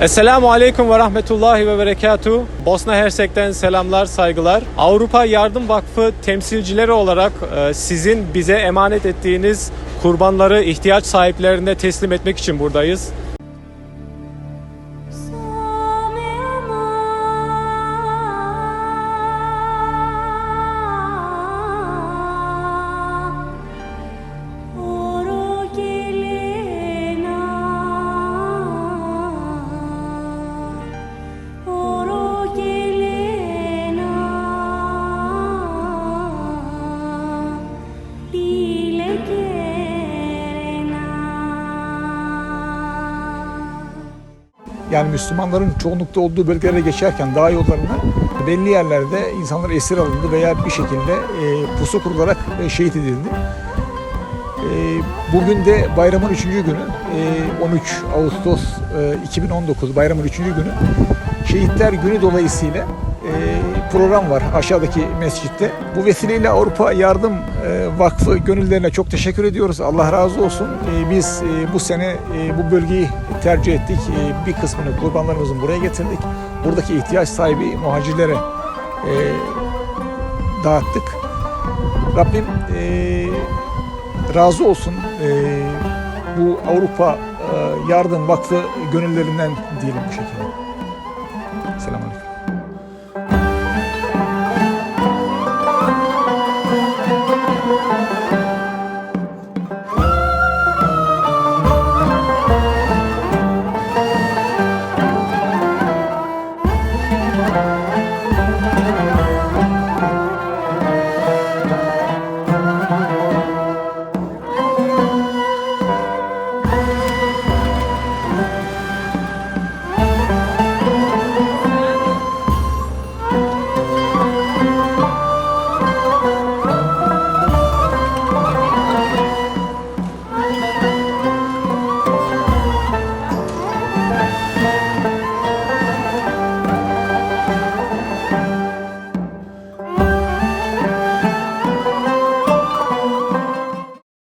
Esselamu Aleyküm ve Rahmetullahi ve Berekatuhu. Bosna Hersek'ten selamlar, saygılar. Avrupa Yardım Vakfı temsilcileri olarak e, sizin bize emanet ettiğiniz kurbanları ihtiyaç sahiplerine teslim etmek için buradayız. Yani Müslümanların çoğunlukta olduğu bölgelere geçerken dağ yollarında belli yerlerde insanlar esir alındı veya bir şekilde e, pusu kurularak e, şehit edildi. E, bugün de bayramın üçüncü günü, e, 13 Ağustos e, 2019 bayramın üçüncü günü Şehitler Günü dolayısıyla program var aşağıdaki mescitte. Bu vesileyle Avrupa Yardım e, Vakfı gönüllerine çok teşekkür ediyoruz. Allah razı olsun. E, biz e, bu sene e, bu bölgeyi tercih ettik. E, bir kısmını kurbanlarımızın buraya getirdik. Buradaki ihtiyaç sahibi muhacirlere e, dağıttık. Rabbim e, razı olsun. E, bu Avrupa e, Yardım Vakfı gönüllerinden diyelim bu şekilde.